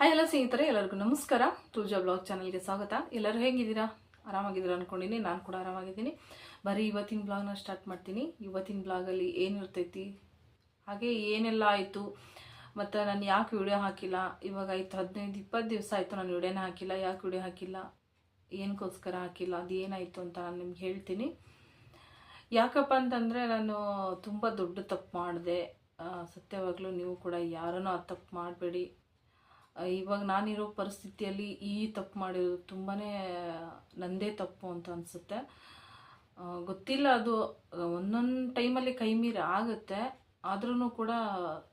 Hi ಎಲ್ಲ ಸ್ನೇಹಿತರೆ, ಎಲ್ಲರಿಗೂ ನಮಸ್ಕಾರ. ತುಳಜಾ ಬ್ಲಾಗ್ ಚಾನಲ್ಗೆ ಸ್ವಾಗತ. ಎಲ್ಲರೂ ಹೇಗಿದ್ದೀರಾ? ಆರಾಮಾಗಿದ್ದೀರಾ ಅನ್ಕೊಂಡಿನಿ ನಾನು ಕೂಡ ಆರಾಮಾಗಿದ್ದೀನಿ. ಬರೀ ಇವತ್ತಿನ ಬ್ಲಾಗ್ನ ಸ್ಟಾರ್ಟ್ ಮಾಡ್ತೀನಿ. ಇವತ್ತಿನ ಬ್ಲಾಗಲ್ಲಿ ಏನಿರ್ತೈತಿ ಹಾಗೆ ಏನೆಲ್ಲ ಆಯಿತು? ಮತ್ತು ನಾನು ಯಾಕೆ ವಿಡಿಯೋ ಹಾಕಿಲ್ಲ? ಇವಾಗ ಆಯಿತು ಹದಿನೈದು ಇಪ್ಪತ್ತು ದಿವಸ ಆಯಿತು ನಾನು ವಿಡಿಯೋನೇ ಹಾಕಿಲ್ಲ. ಯಾಕೆ ವಿಡಿಯೋ ಹಾಕಿಲ್ಲ? ಏನಕ್ಕೋಸ್ಕರ ಹಾಕಿಲ್ಲ? ಅದು ಏನಾಯಿತು ಅಂತ ನಾನು ನಿಮ್ಗೆ ಹೇಳ್ತೀನಿ. ಯಾಕಪ್ಪ ಅಂತಂದರೆ ನಾನು ತುಂಬ ದೊಡ್ಡ ತಪ್ಪು ಮಾಡಿದೆ. ಸತ್ಯವಾಗಲೂ ನೀವು ಕೂಡ ಯಾರನ್ನೂ ಆ ತಪ್ಪು ಮಾಡಬೇಡಿ. ಇವಾಗ ನಾನಿರೋ ಪರಿಸ್ಥಿತಿಯಲ್ಲಿ ಈ ತಪ್ಪು ಮಾಡಿರೋದು ತುಂಬಾ ನಂದೇ ತಪ್ಪು ಅಂತ ಅನಿಸುತ್ತೆ. ಗೊತ್ತಿಲ್ಲ ಅದು ಒಂದೊಂದು ಟೈಮಲ್ಲಿ ಕೈ ಮೀರಿ ಆಗುತ್ತೆ. ಆದ್ರೂ ಕೂಡ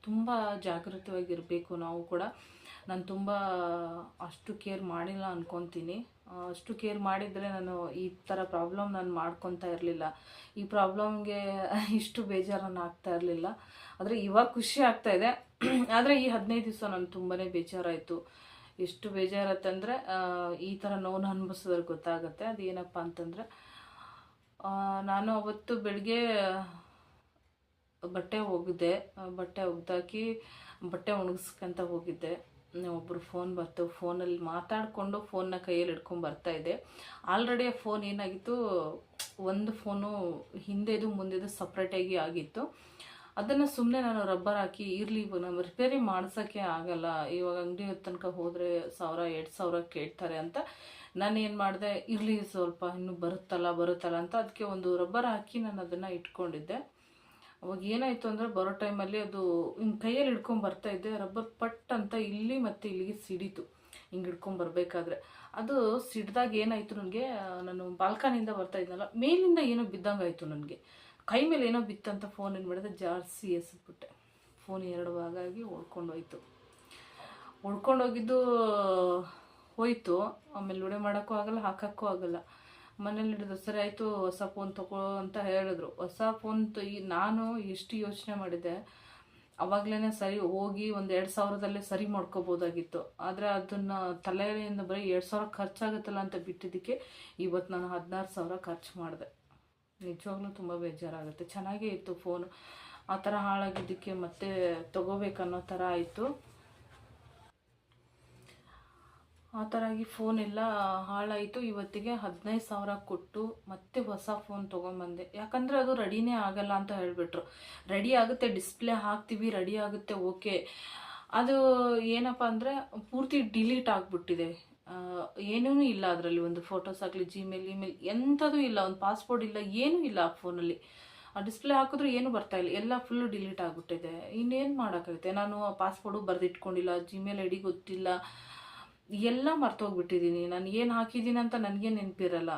ತುಂಬ ಜಾಗೃತವಾಗಿರಬೇಕು ನಾವು ಕೂಡ. ನಾನು ತುಂಬ ಅಷ್ಟು ಕೇರ್ ಮಾಡಿಲ್ಲ ಅಂದ್ಕೊತೀನಿ ಅಷ್ಟು ಕೇರ್ ಮಾಡಿದರೆ ನಾನು ಈ ಥರ ಪ್ರಾಬ್ಲಮ್ ನಾನು ಮಾಡ್ಕೊತಾ ಇರಲಿಲ್ಲ. ಈ ಪ್ರಾಬ್ಲಮ್ಗೆ ಇಷ್ಟು ಬೇಜಾರನ್ನು ಆಗ್ತಾ ಇರಲಿಲ್ಲ. ಆದರೆ ಇವಾಗ ಖುಷಿ ಆಗ್ತಾ ಇದೆ. ಆದರೆ ಈ ಹದಿನೈದು ದಿವಸ ನಾನು ತುಂಬಾ ಬೇಜಾರಾಯಿತು. ಎಷ್ಟು ಬೇಜಾರತ್ತಂದರೆ ಈ ಥರ ನೋವನ್ನು ಅನುಭವಿಸಿದ್ರೆ ಗೊತ್ತಾಗುತ್ತೆ. ಅದೇನಪ್ಪ ಅಂತಂದರೆ ನಾನು ಅವತ್ತು ಬೆಳಿಗ್ಗೆ ಬಟ್ಟೆ ಒಗೆದೆ, ಬಟ್ಟೆ ಒಗ್ದಾಕಿ ಬಟ್ಟೆ ಒಣಗಿಸ್ಕೊಂತ ಹೋಗಿದ್ದೆ. ಒಬ್ಬರು ಫೋನ್ ಬರ್ತು ಫೋನಲ್ಲಿ ಮಾತಾಡಿಕೊಂಡು ಫೋನ್ನ ಕೈಯಲ್ಲಿ ಹಿಡ್ಕೊಂಡು ಬರ್ತಾ ಇದೆ ಆಲ್ರೆಡಿ ಫೋನ್ ಏನಾಗಿತ್ತು, ಒಂದು ಫೋನು ಹಿಂದೆದು ಮುಂದೆದು ಸಪ್ರೇಟಾಗಿ ಆಗಿತ್ತು. ಅದನ್ನು ಸುಮ್ಮನೆ ನಾನು ರಬ್ಬರ್ ಹಾಕಿ, ಇರಲಿ, ನಾವು ರಿಪೇರಿ ಮಾಡ್ಸೋಕ್ಕೆ ಆಗಲ್ಲ. ಇವಾಗ ಅಂಗಡಿ ತನಕ ಹೋದರೆ ಸಾವಿರ, ಎರಡು ಸಾವಿರ ಕೇಳ್ತಾರೆ ಅಂತ. ನಾನು ಏನು ಮಾಡಿದೆ, ಇರಲಿ ಸ್ವಲ್ಪ, ಇನ್ನೂ ಬರುತ್ತಲ್ಲ ಬರುತ್ತಲ್ಲ ಅಂತ. ಅದಕ್ಕೆ ಒಂದು ರಬ್ಬರ್ ಹಾಕಿ ನಾನು ಅದನ್ನು ಇಟ್ಕೊಂಡಿದ್ದೆ. ಅವಾಗ ಏನಾಯಿತು ಅಂದರೆ ಬರೋ ಟೈಮಲ್ಲಿ ಅದು ಹಿಂಗೆ ಕೈಯಲ್ಲಿ ಹಿಡ್ಕೊಂಡು ಬರ್ತಾ ಇದ್ದೆ, ರಬ್ಬರ್ ಪಟ್ ಅಂತ ಇಲ್ಲಿ ಮತ್ತು ಇಲ್ಲಿಗೆ ಸಿಡಿತು. ಹಿಂಗೆ ಹಿಡ್ಕೊಂಡು ಬರಬೇಕಾದ್ರೆ. ಅದು ಸಿಡ್ದಾಗ ಏನಾಯಿತು ನನಗೆ ನಾನು ಬಾಲ್ಕನಿಂದ ಬರ್ತಾ ಇದ್ನಲ್ಲ, ಮೇಲಿಂದ ಏನೋ ಬಿದ್ದಂಗೆ ನನಗೆ. ಕೈ ಮೇಲೆ ಏನೋ ಬಿತ್ತಂತ ಫೋನ್ ಏನು ಮಾಡಿದೆ ಜಾರ್ಸಿ ಎಸೆದ್ಬಿಟ್ಟೆ. ಫೋನ್ ಎರಡು ಭಾಗ ಆಗಿ ಓಡ್ಕೊಂಡೋಯ್ತು ಉಳ್ಕೊಂಡೋಗಿದ್ದು ಹೋಯ್ತು. ಆಮೇಲೆ ಉಡೆ ಮಾಡೋಕ್ಕೂ ಆಗಲ್ಲ, ಹಾಕೋಕ್ಕೂ ಆಗಲ್ಲ. ಮನೇಲಿ ಹಿಡಿದು, ಸರಿ ಆಯಿತು, ಹೊಸ ಫೋನ್ ತಗೋ ಅಂತ ಹೇಳಿದ್ರು. ಹೊಸ ಫೋನ್ ನಾನು ಎಷ್ಟು ಯೋಚನೆ ಮಾಡಿದೆ ಅವಾಗಲೇ ಸರಿ ಹೋಗಿ ಒಂದು ಎರಡು ಸಾವಿರದಲ್ಲೇ ಸರಿ ಮಾಡ್ಕೋಬೋದಾಗಿತ್ತು. ಆದರೆ ಅದನ್ನು ತಲೆಯಿಂದ ಬರೀ ಎರಡು ಸಾವಿರ ಖರ್ಚಾಗುತ್ತಲ್ಲ ಅಂತ ಬಿಟ್ಟಿದ್ದಕ್ಕೆ ಇವತ್ತು ನಾನು ಹದಿನಾರು ಸಾವಿರ ಖರ್ಚು ಮಾಡಿದೆ. ನಿಜವಾಗ್ಲೂ ತುಂಬ ಬೇಜಾರಾಗುತ್ತೆ. ಚೆನ್ನಾಗೇ ಇತ್ತು ಫೋನು ಆ ಥರ ಹಾಳಾಗಿದ್ದಕ್ಕೆ ಮತ್ತೆ ತಗೋಬೇಕನ್ನೋ ಥರ ಆಯಿತು. ಆ ಥರ ಆಗಿ ಫೋನ್ ಎಲ್ಲ ಹಾಳಾಯಿತು. ಇವತ್ತಿಗೆ ಹದಿನೈದು ಸಾವಿರ ಕೊಟ್ಟು ಮತ್ತೆ ಹೊಸ ಫೋನ್ ತೊಗೊಂಬಂದೆ. ಯಾಕಂದರೆ ಅದು ರೆಡಿನೇ ಆಗಲ್ಲ ಅಂತ ಹೇಳಿಬಿಟ್ರು. ರೆಡಿ ಆಗುತ್ತೆ ಡಿಸ್ಪ್ಲೇ ಹಾಕ್ತೀವಿ ರೆಡಿ ಆಗುತ್ತೆ ಓಕೆ ಅದು ಏನಪ್ಪ ಅಂದರೆ ಪೂರ್ತಿ ಡಿಲೀಟ್ ಆಗಿಬಿಟ್ಟಿದೆ. ಏನೂ ಇಲ್ಲ ಅದರಲ್ಲಿ. ಒಂದು ಫೋಟೋಸ್ ಆಗಲಿ ಜಿಮೇಲ್ ಇಮೇಲ್ ಎಂಥದೂ ಇಲ್ಲ. ಒಂದು ಪಾಸ್ಪೋರ್ಟ್ ಇಲ್ಲ, ಏನೂ ಇಲ್ಲ ಆ ಫೋನಲ್ಲಿ ಆ ಡಿಸ್ಪ್ಲೇ ಹಾಕಿದ್ರು ಏನು ಬರ್ತಾ ಇಲ್ಲ. ಎಲ್ಲ ಫುಲ್ಲು ಡಿಲೀಟ್ ಆಗಿಬಿಟ್ಟಿದೆ. ಇನ್ನೇನು ಮಾಡೋಕ್ಕಾಗುತ್ತೆ? ನಾನು ಪಾಸ್ಪೋರ್ಟು ಬರೆದಿಟ್ಕೊಂಡಿಲ್ಲ. ಜಿಮೇಲ್ ಐ ಡಿ ಗೊತ್ತಿಲ್ಲ. ಎಲ್ಲ ಮರ್ತೋಗ್ಬಿಟ್ಟಿದ್ದೀನಿ ನಾನು ಏನು ಹಾಕಿದ್ದೀನಿ ಅಂತ ನನಗೆ ನೆನಪಿರಲ್ಲ.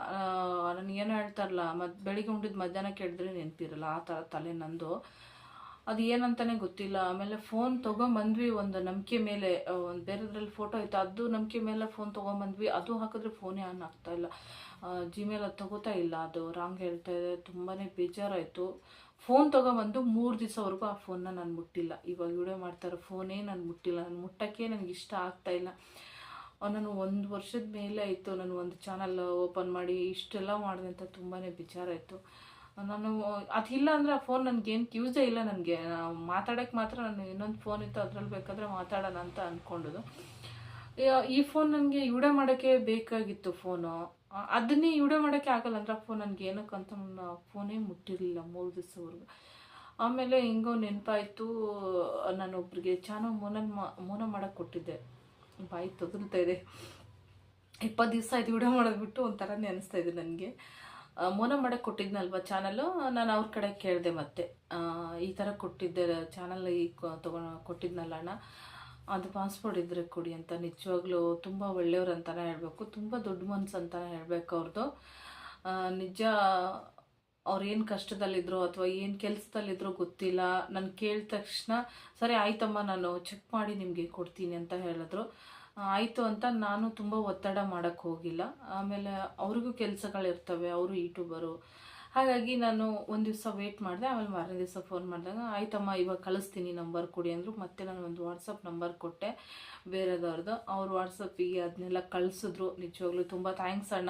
ನಾನು ಏನು ಹೇಳ್ತಾರಲ್ಲ ಮತ್ತು ಬೆಳಿಗ್ಗೆ ಉಂಡಿದ್ದು ಮಧ್ಯಾಹ್ನ ಕೆಡಿದ್ರೆ ನೆನಪಿರಲ್ಲ, ಆ ಥರ ತಲೆ ನಂದು. ಅದು ಏನಂತಾನೆ ಗೊತ್ತಿಲ್ಲ. ಆಮೇಲೆ ಫೋನ್ ತೊಗೊಂಬಂದ್ವಿ, ಒಂದು ನಂಬಿಕೆ ಮೇಲೆ ಒಂದು ಬೇರೆದ್ರಲ್ಲಿ ಫೋಟೋ ಇತ್ತು. ಅದು ನಂಬಿಕೆ ಮೇಲೆ ಫೋನ್ ತೊಗೊಂಬಂದ್ವಿ. ಅದು ಹಾಕಿದ್ರೆ ಫೋನೇ ಆನ್ ಆಗ್ತಾ ಇಲ್ಲ. ಜಿಮೇಲ್ ಅದು ತಗೋತಾ ಇಲ್ಲ. ಅದು ರಾಂಗ್ ಹೇಳ್ತಾ ಇದೆ. ತುಂಬಾ ಬೇಜಾರಾಯಿತು. ಫೋನ್ ತೊಗೊಂಬಂದು ಮೂರು ದಿವಸವರೆಗೂ ಆ ಫೋನ್ನ ನಾನು ಮುಟ್ಟಿಲ್ಲ. ಇವಾಗ ವಿಡಿಯೋ ಮಾಡ್ತಾರೆ ಫೋನೇ ನಾನು ಮುಟ್ಟಿಲ್ಲ. ನಾನು ಮುಟ್ಟೋಕ್ಕೆ ನನಗೆ ಇಷ್ಟ ಆಗ್ತಾ ಇಲ್ಲ. ನಾನು ಒಂದು ವರ್ಷದ ಮೇಲೆ ಆಯಿತು ನಾನು ಒಂದು ಚಾನಲ್ ಓಪನ್ ಮಾಡಿ ಇಷ್ಟೆಲ್ಲ ಮಾಡಿದೆ ಅಂತ ತುಂಬಾ ಬೇಜಾರಾಯಿತು ನಾನು, ಅದಿಲ್ಲ ಅಂದರೆ ಆ ಫೋನ್ ನನಗೇನು ಯೂಸೇ ಇಲ್ಲ ನನಗೆ. ಮಾತಾಡೋಕ್ಕೆ ಮಾತ್ರ ನಾನು ಇನ್ನೊಂದು ಫೋನ್ ಇತ್ತು, ಅದ್ರಲ್ಲಿ ಬೇಕಾದರೆ ಮಾತಾಡೋಣ ಅಂತ ಅಂದ್ಕೊಂಡಿದ್ದು ಈ ಫೋನ್ ನನಗೆ ವಿಡಿಯೋ ಮಾಡೋಕ್ಕೆ ಬೇಕಾಗಿತ್ತು ಫೋನು ಅದನ್ನೇ ವಿಡಿಯೋ ಮಾಡೋಕ್ಕೆ ಆಗಲ್ಲ ಅಂದರೆ ಆ ಫೋನ್ ನನಗೆ ಏನಕ್ಕಂತ ನನ್ನ ಫೋನೇ ಮುಟ್ಟಿರಲಿಲ್ಲ ಮೂರು ದಿವಸವರೆಗೂ. ಆಮೇಲೆ ಹಿಂಗೋ ನೆನಪಾಯಿತು, ನಾನೊಬ್ರಿಗೆ ಚೆನ್ನಾಗಿ ಮೋನಲ್ ಮಾ, ಮೋನ ಮಾಡೋಕ್ಕೆ ಕೊಟ್ಟಿದ್ದೆ. ಬಾಯಿ ತೊಗಲ್ತಾ ಇದೆ. ಇಪ್ಪತ್ತು ದಿವಸ ಆಯ್ತು ವಿಡಿಯೋ ಮಾಡೋದ್ಬಿಟ್ಟು ಒಂಥರನೇ ಅನಿಸ್ತಾ ಇದೆ ನನಗೆ. ಮೋನ ಮಾಡೋಕೆ ಕೊಟ್ಟಿದ್ನಲ್ವ ಚಾನಲ್ಲು ನಾನು ಅವ್ರ ಕಡೆ ಕೇಳಿದೆ ಮತ್ತೆ. ಈ ಥರ ಕೊಟ್ಟಿದ್ದೆ ಚಾನಲ್ ಈ ತೊಗೊಂಡು ಕೊಟ್ಟಿದ್ನಲ್ಲ ಅಣ್ಣ. ಅದು ಪಾಸ್ಪೋರ್ಟ್ ಇದ್ದರೆ ಕೊಡಿ ಅಂತ ನಿಜವಾಗ್ಲೂ ತುಂಬ ಒಳ್ಳೆಯವ್ರು ಅಂತಲೇ ಹೇಳಬೇಕು. ತುಂಬ ದೊಡ್ಡ ಮನ್ಸು ಅಂತಲೇ ಹೇಳಬೇಕು ಅವ್ರದ್ದು ನಿಜ ಅವ್ರು ಏನು ಕಷ್ಟದಲ್ಲಿದ್ರು ಅಥವಾ ಏನು ಕೆಲಸದಲ್ಲಿದ್ರು ಗೊತ್ತಿಲ್ಲ. ನಾನು ಕೇಳಿದ ತಕ್ಷಣ, ಸರಿ, ಆಯ್ತಮ್ಮ, ನಾನು ಚೆಕ್ ಮಾಡಿ ನಿಮಗೆ ಕೊಡ್ತೀನಿ ಅಂತ ಹೇಳಿದ್ರು. ಆಯಿತು ಅಂತ ನಾನು ತುಂಬ ಒತ್ತಡ ಮಾಡೋಕ್ಕೆ ಹೋಗಿಲ್ಲ. ಆಮೇಲೆ ಅವ್ರಿಗೂ ಕೆಲಸಗಳಿರ್ತವೆ, ಅವರು ಯೂಟ್ಯೂಬರು. ಹಾಗಾಗಿ ನಾನು ಒಂದು ದಿವಸ ವೇಟ್ ಮಾಡಿದೆ, ಆಮೇಲೆ ಮಾರನೇ ದಿವಸ ಫೋನ್ ಮಾಡಿದಾಗ, ಆಯ್ತಮ್ಮ, ಇವಾಗ ಕಳಿಸ್ತೀನಿ ನಂಬರ್ ಕೊಡಿ ಅಂದರು. ಮತ್ತೆ ನಾನು ಒಂದು ವಾಟ್ಸಪ್ ನಂಬರ್ ಕೊಟ್ಟೆ ಬೇರೆದವ್ರದ್ದು ಅವ್ರು ವಾಟ್ಸಪ್ಪಿಗೆ ಅದನ್ನೆಲ್ಲ ಕಳಿಸಿದ್ರು. ನಿಜವಾಗ್ಲೂ ತುಂಬ ಥ್ಯಾಂಕ್ಸ್ ಅಣ್ಣ.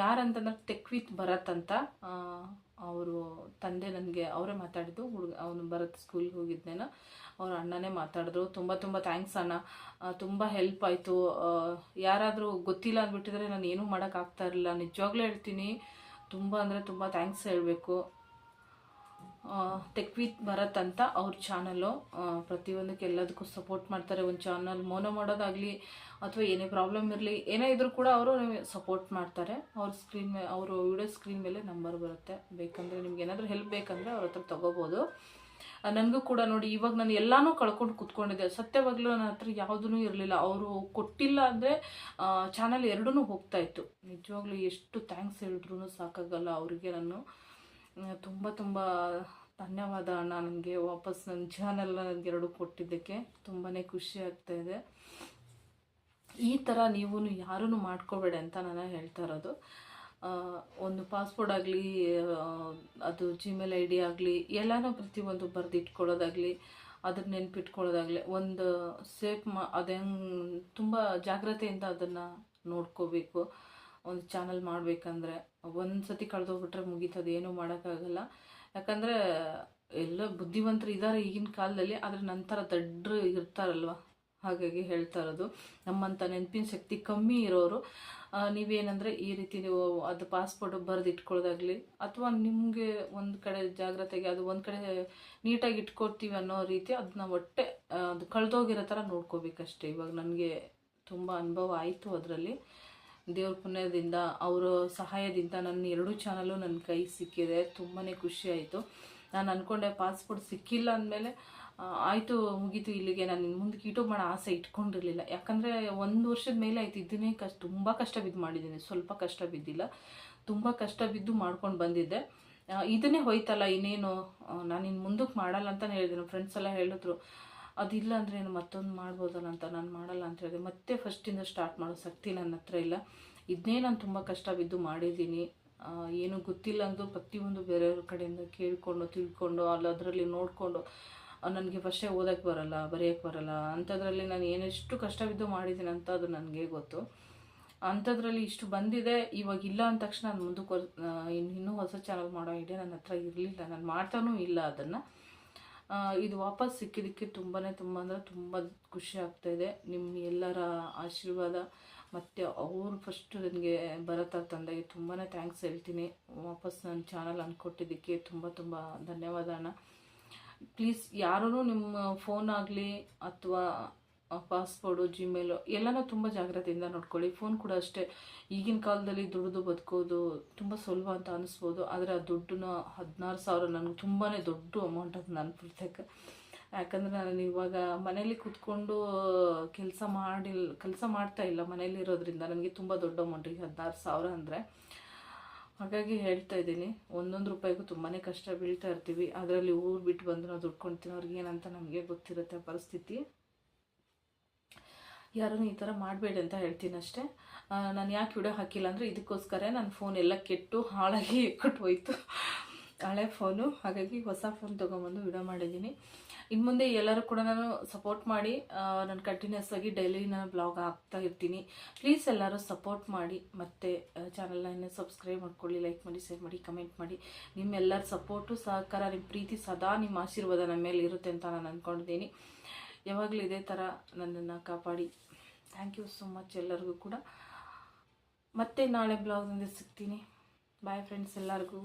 ಯಾರಂತಂದ್ರೆ ಟೆಕ್ ವಿತ್ ಭರತ್ ಅಂತ ಅವರು ತಂದೆ ನನಗೆ ಅವರೇ ಮಾತಾಡಿದ್ದು, ಹುಡುಗ ಅವನು ಭರತ್ ಸ್ಕೂಲ್ಗೆ ಹೋಗಿದ್ದೇನ ಅವ್ರ ಅಣ್ಣನೇ ಮಾತಾಡಿದ್ರು. ತುಂಬ ತುಂಬ ಥ್ಯಾಂಕ್ಸ್ ಅಣ್ಣ. ತುಂಬ ಹೆಲ್ಪ್ ಆಯಿತು. ಯಾರಾದರೂ ಗೊತ್ತಿಲ್ಲ ಅಂದ್ಬಿಟ್ಟಿದ್ರೆ ನಾನು ಏನೂ ಮಾಡೋಕ್ಕಾಗ್ತಾ ಇರಲಿಲ್ಲ. ನಿಜವಾಗ್ಲೂ ಹೇಳ್ತೀನಿ. ತುಂಬ ಅಂದರೆ ತುಂಬ ಥ್ಯಾಂಕ್ಸ್ ಹೇಳಬೇಕು. ಟೆಕ್ ವಿತ್ ಭರತ್ ಅಂತ ಅವ್ರ ಚಾನಲ್ಲು ಪ್ರತಿಯೊಂದಕ್ಕೆ ಎಲ್ಲದಕ್ಕೂ ಸಪೋರ್ಟ್ ಮಾಡ್ತಾರೆ. ಒಂದು ಚಾನಲ್ ಮೋನೋ ಮಾಡೋದಾಗಲಿ ಅಥವಾ ಏನೇ ಪ್ರಾಬ್ಲಮ್ ಇರಲಿ, ಏನೇ ಇದ್ರೂ ಕೂಡ ಅವರು ಸಪೋರ್ಟ್ ಮಾಡ್ತಾರೆ. ಅವ್ರ ಸ್ಕ್ರೀನ್ ಮೇಲೆ ಅವರು ವಿಡಿಯೋ ಸ್ಕ್ರೀನ್ ಮೇಲೆ ನಂಬರ್ ಬರುತ್ತೆ. ಬೇಕಂದರೆ ನಿಮ್ಗೆ ಏನಾದರೂ ಹೆಲ್ಪ್ ಬೇಕಂದರೆ ಅವ್ರ ಹತ್ರ ತೊಗೋಬೋದು. ನನಗೂ ಕೂಡ ನೋಡಿ, ಇವಾಗ ನಾನು ಎಲ್ಲಾನು ಕಳ್ಕೊಂಡು ಕೂತ್ಕೊಂಡಿದ್ದೆ. ಸತ್ಯವಾಗ್ಲೂ ನನ್ನ ಹತ್ರ ಯಾವುದೂ ಇರಲಿಲ್ಲ. ಅವರು ಕೊಟ್ಟಿಲ್ಲ ಅಂದರೆ ಚಾನಲ್ ಎರಡೂ ಹೋಗ್ತಾ ಇತ್ತು. ನಿಜವಾಗ್ಲೂ ಎಷ್ಟು ಥ್ಯಾಂಕ್ಸ್ ಹೇಳಿದ್ರು ಸಾಕಾಗಲ್ಲ ಅವರಿಗೆ ನಾನು. ತುಂಬ ತುಂಬ ಧನ್ಯವಾದ ಅಣ್ಣ ನನಗೆ ವಾಪಸ್ ನನ್ನ ಚಾನೆಲ್ನ ನನಗೆ ಎರಡು ಕೊಟ್ಟಿದ್ದಕ್ಕೆ. ತುಂಬಾ ಖುಷಿ ಆಗ್ತಾ ಇದೆ. ಈ ಥರ ನೀವು ಯಾರೂ ಮಾಡ್ಕೋಬೇಡಿ ಅಂತ ನಾನು ಹೇಳ್ತಾ ಇರೋದು. ಒಂದು ಪಾಸ್ಪೋರ್ಟ್ ಆಗಲಿ ಅದು ಜಿಮೇಲ್ ಐ ಡಿ ಆಗಲಿ, ಎಲ್ಲನೂ ಪ್ರತಿಯೊಂದು ಬರೆದು ಇಟ್ಕೊಳ್ಳೋದಾಗಲಿ ಅದನ್ನ ನೆನ್ಪಿಟ್ಕೊಳ್ಳೋದಾಗಲಿ, ಒಂದು ಸೇಫ್ ಮಾ ಅದೇ ತುಂಬ ಜಾಗ್ರತೆಯಿಂದ ಅದನ್ನು ನೋಡ್ಕೋಬೇಕು. ಒಂದು ಚಾನಲ್ ಮಾಡಬೇಕಂದ್ರೆ ಒಂದು ಸತಿ ಕಳೆದೋಗ್ಬಿಟ್ರೆ ಮುಗೀತದೆ, ಏನೂ ಮಾಡೋಕ್ಕಾಗಲ್ಲ. ಯಾಕಂದರೆ ಎಲ್ಲ ಬುದ್ಧಿವಂತರು ಇದ್ದಾರೆ ಈಗಿನ ಕಾಲದಲ್ಲಿ, ಆದರೆ ನಂತರ ದಡ್ಡರು ಇರ್ತಾರಲ್ವ? ಹಾಗಾಗಿ ಹೇಳ್ತಾ ಇರೋದು. ನಮ್ಮಂಥ ನೆನಪಿನ ಶಕ್ತಿ ಕಮ್ಮಿ ಇರೋರು ನೀವೇನಂದರೆ ಈ ರೀತಿ ನೀವು ಅದು ಪಾಸ್ಪೋರ್ಟ್ ಬರೆದು ಇಟ್ಕೊಳ್ಳೋದಾಗಲಿ ಅಥವಾ ನಿಮಗೆ ಒಂದು ಕಡೆ ಜಾಗ್ರತೆಗೆ ಅದು ಒಂದು ಕಡೆ ನೀಟಾಗಿ ಇಟ್ಕೊಡ್ತೀವಿ ಅನ್ನೋ ರೀತಿ ಅದನ್ನ ಒಟ್ಟೆ ಅದು ಕಳೆದೋಗಿರೋ ಥರ ನೋಡ್ಕೋಬೇಕಷ್ಟೇ. ಇವಾಗ ನನಗೆ ತುಂಬ ಅನುಭವ ಆಯಿತು ಅದರಲ್ಲಿ. ದೇವ್ರ ಪುಣ್ಯದಿಂದ ಅವರ ಸಹಾಯದಿಂದ ನನ್ನ ಎರಡೂ ಚಾನಲು ನನ್ನ ಕೈ ಸಿಕ್ಕಿದೆ. ತುಂಬಾ ಖುಷಿ ಆಯಿತು. ನಾನು ಅಂದ್ಕೊಂಡೆ ಪಾಸ್ಪೋರ್ಟ್ ಸಿಕ್ಕಿಲ್ಲ ಅಂದಮೇಲೆ ಆಯಿತು, ಮುಗೀತು ಇಲ್ಲಿಗೆ. ನಾನು ಇನ್ನು ಮುಂದಕ್ಕೆ ಯೂಟ್ಯೂಬ್ ಮಾಡೋ ಆಸೆ ಇಟ್ಕೊಂಡಿರಲಿಲ್ಲ. ಯಾಕಂದರೆ ಒಂದು ವರ್ಷದ ಮೇಲೆ ಆಯಿತು. ಇದನ್ನೇ ಕಷ್ಟ ತುಂಬ ಕಷ್ಟ ಬಿದ್ದು ಮಾಡಿದ್ದೀನಿ. ಸ್ವಲ್ಪ ಕಷ್ಟ ಬಿದ್ದಿಲ್ಲ. ತುಂಬ ಕಷ್ಟ ಬಿದ್ದು ಮಾಡ್ಕೊಂಡು ಬಂದಿದ್ದೆ. ಇದನ್ನೇ ಹೋಯ್ತಲ್ಲ, ಇನ್ನೇನು? ನಾನು ಇನ್ನು ಮುಂದಕ್ಕೆ ಮಾಡಲ್ಲ ಅಂತಲೇ ಹೇಳಿದ್ದೀನಿ ಫ್ರೆಂಡ್ಸ್ ಎಲ್ಲ ಹೇಳಿದ್ರು. ಅದಿಲ್ಲ ಅಂದರೆ ಏನು, ಮತ್ತೊಂದು ಮಾಡ್ಬೋದಲ್ಲ ಅಂತ ನಾನು ಮಾಡಲ್ಲ ಅಂತ ಹೇಳಿದೆ. ಮತ್ತೆ ಫಸ್ಟಿಂದ ಸ್ಟಾರ್ಟ್ ಮಾಡೋ ಶಕ್ತಿ ನನ್ನ ಹತ್ರ ಇಲ್ಲ. ಇದನ್ನೇ ನಾನು ತುಂಬ ಕಷ್ಟ ಬಿದ್ದು ಮಾಡಿದ್ದೀನಿ. ಏನೂ ಗೊತ್ತಿಲ್ಲ ಅಂದು ಪ್ರತಿಯೊಂದು ಬೇರೆಯವ್ರ ಕಡೆಯಿಂದ ಕೇಳಿಕೊಂಡು, ತಿಳ್ಕೊಂಡು ಅಲ್ಲಿ ಅದರಲ್ಲಿ ನೋಡಿಕೊಂಡು ನನಗೆ ಫಸ್ಟೇ ಓದೋಕ್ಕೆ ಬರಲ್ಲ ಬರೆಯೋಕ್ಕೆ ಬರಲ್ಲ. ಅಂಥದ್ರಲ್ಲಿ ನಾನು ಏನೆಷ್ಟು ಕಷ್ಟ ಬಿದ್ದು ಮಾಡಿದ್ದೀನಿ ಅಂತ ಅದು ನನಗೆ ಗೊತ್ತು. ಅಂಥದ್ರಲ್ಲಿ ಇಷ್ಟು ಬಂದಿದೆ, ಇವಾಗ ಇಲ್ಲ ಅಂದ ತಕ್ಷಣ ನಾನು ಮುಂದಕ್ಕೆ ಇನ್ನೂ ಹೊಸ ಚಾನಲ್ ಮಾಡೋ ಐಡಿಯಾ ನನ್ನ ಹತ್ರ ಇರಲಿಲ್ಲ. ನಾನು ಮಾಡ್ತಾನೂ ಇಲ್ಲ ಅದನ್ನು. ಇದು ವಾಪಸ್ ಸಿಕ್ಕಿದ್ದಕ್ಕೆ ತುಂಬಾ ತುಂಬ ಅಂದರೆ ತುಂಬ ಖುಷಿ ಆಗ್ತಾಯಿದೆ ನಿಮ್ಮ ಎಲ್ಲರ ಆಶೀರ್ವಾದ ಮತ್ತು ಅವರು ಫಸ್ಟ್ ನನಗೆ ಭರತ ತಂದೆಗೆ ತುಂಬಾ ಥ್ಯಾಂಕ್ಸ್ ಹೇಳ್ತೀನಿ. ವಾಪಸ್ ನನ್ನ ಚಾನಲ್ ಅಂದ್ಕೊಟ್ಟಿದ್ದಕ್ಕೆ ತುಂಬ ತುಂಬ ಧನ್ಯವಾದ ಅಣ್ಣ. ಪ್ಲೀಸ್ ಯಾರೂ ನಿಮ್ಮ ಫೋನ್ ಆಗಲಿ ಅಥವಾ ಪಾಸ್ಪೋರ್ಡು ಜಿಮೇಲು ಎಲ್ಲನೂ ತುಂಬ ಜಾಗ್ರತೆಯಿಂದ ನೋಡ್ಕೊಳ್ಳಿ. ಫೋನ್ ಕೂಡ ಅಷ್ಟೇ. ಈಗಿನ ಕಾಲದಲ್ಲಿ ದುಡಿದು ಬದುಕೋದು ತುಂಬ ಸುಲಭ ಅಂತ ಅನಿಸ್ಬೋದು. ಆದರೆ ಆ ದುಡ್ಡನ್ನ ಹದಿನಾರು ಸಾವಿರ ನನಗೆ ತುಂಬಾ ದೊಡ್ಡ ಅಮೌಂಟ್ ಅದು ನನ್ನ ಪ್ರತ್ಯೇಕ ಯಾಕಂದರೆ ನಾನು ಇವಾಗ ಮನೇಲಿ ಕೂತ್ಕೊಂಡು ಕೆಲಸ ಮಾಡಿಲ್ಲ ಕೆಲಸ ಮಾಡ್ತಾ ಇಲ್ಲ ಮನೇಲಿ ಇರೋದ್ರಿಂದ ನನಗೆ ತುಂಬ ದೊಡ್ಡ ಅಮೌಂಟ್ ಈಗ ಹದಿನಾರು ಸಾವಿರ ಅಂದರೆ. ಹಾಗಾಗಿ ಹೇಳ್ತಾ ಇದ್ದೀನಿ, ಒಂದೊಂದು ರೂಪಾಯಿಗೂ ತುಂಬಾ ಕಷ್ಟ ಬೀಳ್ತಾ ಇರ್ತೀವಿ. ಅದರಲ್ಲಿ ಊರು ಬಿಟ್ಟು ಬಂದು ನಾವು ದುಡ್ಕೊಂಡು ಅವ್ರಿಗೆ ಏನಂತ ನಮಗೆ ಗೊತ್ತಿರುತ್ತೆ ಪರಿಸ್ಥಿತಿ. ಯಾರೂ ಈ ಥರ ಮಾಡಬೇಡಿ ಅಂತ ಹೇಳ್ತೀನಿ ಅಷ್ಟೇ ನಾನು ಯಾಕೆ ವಿಡಿಯೋ ಹಾಕಿಲ್ಲ ಅಂದರೆ ಇದಕ್ಕೋಸ್ಕರ ನನ್ನ ಫೋನ್ ಎಲ್ಲ ಕೆಟ್ಟು ಹಾಳಾಗಿ ಕೊಟ್ಟು ಹೋಯಿತು ಹಳೆ ಫೋನು ಹಾಗಾಗಿ ಹೊಸ ಫೋನ್ ತೊಗೊಂಬಂದು ವಿಡಿಯೋ ಮಾಡಿದ್ದೀನಿ. ಇನ್ನು ಮುಂದೆ ಎಲ್ಲರೂ ಕೂಡ ನಾನು ಸಪೋರ್ಟ್ ಮಾಡಿ ನಾನು ಕಂಟಿನ್ಯೂಸ್ ಆಗಿ ಡೈಲಿ ನಾನು ಬ್ಲಾಗ್ ಹಾಕ್ತಾ ಇರ್ತೀನಿ. ಪ್ಲೀಸ್ ಎಲ್ಲರೂ ಸಪೋರ್ಟ್ ಮಾಡಿ, ಮತ್ತು ಚಾನಲ್ನ ಇನ್ನೂ ಸಬ್ಸ್ಕ್ರೈಬ್ ಮಾಡ್ಕೊಳ್ಳಿ ಲೈಕ್ ಮಾಡಿ ಶೇರ್ ಮಾಡಿ ಕಮೆಂಟ್ ಮಾಡಿ. ನಿಮ್ಮೆಲ್ಲರ ಸಪೋರ್ಟು ಸಹಕಾರ ನಿಮ್ಮ ಪ್ರೀತಿ ಸದಾ ನಿಮ್ಮ ಆಶೀರ್ವಾದ ನಮ್ಮ ಮೇಲೆ ಇರುತ್ತೆ ಅಂತ ನಾನು ಅಂದ್ಕೊಂಡಿದ್ದೀನಿ ಯಾವಾಗಲೂ ಇದೇ ಥರ ನನ್ನನ್ನು ಕಾಪಾಡಿ. ಥ್ಯಾಂಕ್ ಯು ಸೊ ಮಚ್ ಎಲ್ಲರಿಗೂ ಕೂಡ. ಮತ್ತೆ ನಾಳೆ ಬ್ಲಾಗ್ನಿಂದ ಸಿಗ್ತೀನಿ. ಬಾಯ್ ಫ್ರೆಂಡ್ಸ್ ಎಲ್ಲರಿಗೂ.